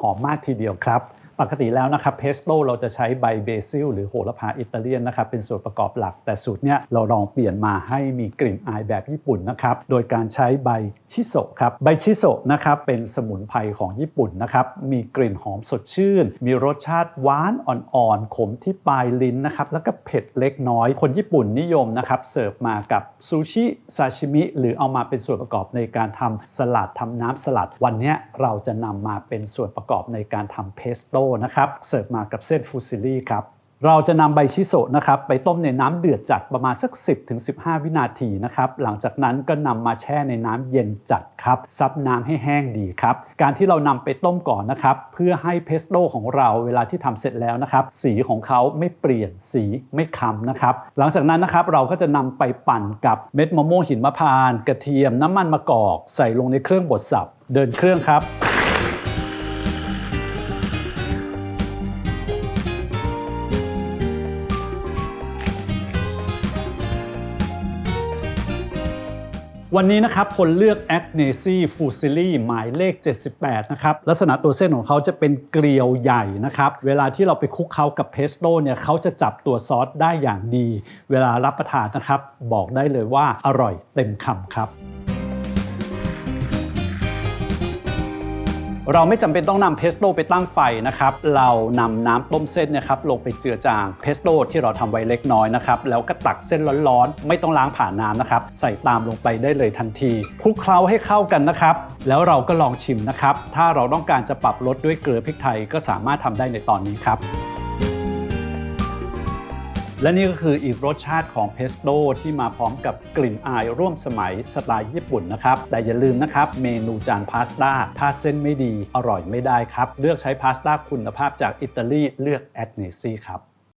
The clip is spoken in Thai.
หอมมากทีเดียวครับ ปกติแล้วนะครับเพสโต้เราจะใช้ใบเบซิลหรือโหระพาอิตาเลียนนะครับเป็นส่วนประกอบหลัก แต่สูตรเนี้ยเราลองเปลี่ยนมาให้มีกลิ่นอายแบบญี่ปุ่นนะครับโดยการใช้ใบชิโซะครับใบชิโซะนะครับเป็นสมุนไพรของญี่ปุ่นนะครับมีกลิ่นหอมสดชื่น มีรสชาติหวานอ่อนๆขมที่ปลายลิ้นนะครับแล้วก็เผ็ดเล็กน้อย คนญี่ปุ่นนิยมนะครับเสิร์ฟมากับซูชิซาชิมิหรือเอามาเป็นส่วนประกอบในการทำสลัดทำน้ำสลัด วันนี้เราจะนำมาเป็นส่วนประกอบในการทำเพสโต้นะครับเสิร์ฟมากับเส้นฟูซิลี่ครับเราจะนำใบชิโซะนะครับไปต้มในน้ำเดือดจัดประมาณสัก 10-15 วินาทีนะครับหลังจากนั้นก็นำมาแช่ในน้ำเย็นจัดครับซับน้ำให้แห้งดีครับการที่เรานำไปต้มก่อนนะครับเพื่อให้เพสโต้ของเราเวลาที่ทำเสร็จแล้วนะครับสีของเขาไม่เปลี่ยนสีไม่คำนะครับหลังจากนั้นนะครับเราก็จะนำไปปั่นกับเม็ดมะม่วงหินมะพร้าน กระเทียมน้ำมันมะกอก ใส่ลงในเครื่องบดสับ เดินเครื่องครับ วันนี้นะครับพลเลือก a g n e s i f u s i l i หมายเลข 78 นะครับ ลักษณะตัวเส้นของเขาจะเป็นเกลียวใหญ่นะครับ เวลาที่เราไปคลุกเคล้ากับเพสโต้เนี่ยเขาจะจับตัวซอสได้อย่างดี เวลารับประทานนะครับ บอกได้เลยว่าอร่อยเต็มคำครับ เราไม่จำเป็นต้องนำเพสโต้ไปตั้งไฟนะครับ เรานำน้ำต้มเส้นนะครับลงไปเจือจางเพสโต้ที่เราทำไว้เล็กน้อยนะครับ แล้วก็ตักเส้นร้อนๆ ไม่ต้องล้างผ่านน้ำนะครับ ใส่ตามลงไปได้เลยทันทีคลุกเคล้าให้เข้ากันนะครับ แล้วเราก็ลองชิมนะครับ ถ้าเราต้องการจะปรับรสด้วยเกลือพริกไทยก็สามารถทำได้ในตอนนี้ครับ และนี่ก็คืออีกรสชาติของเพสโต้ที่มาพร้อมกับกลิ่นอายร่วมสมัยสไตล์ญี่ปุ่นนะครับ แต่อย่าลืมนะครับ เมนูจานพาสต้าถ้าเส้นไม่ดีอร่อยไม่ได้ครับ เลือกใช้พาสต้าคุณภาพจากอิตาลีเลือกแอดเนซี่ครับ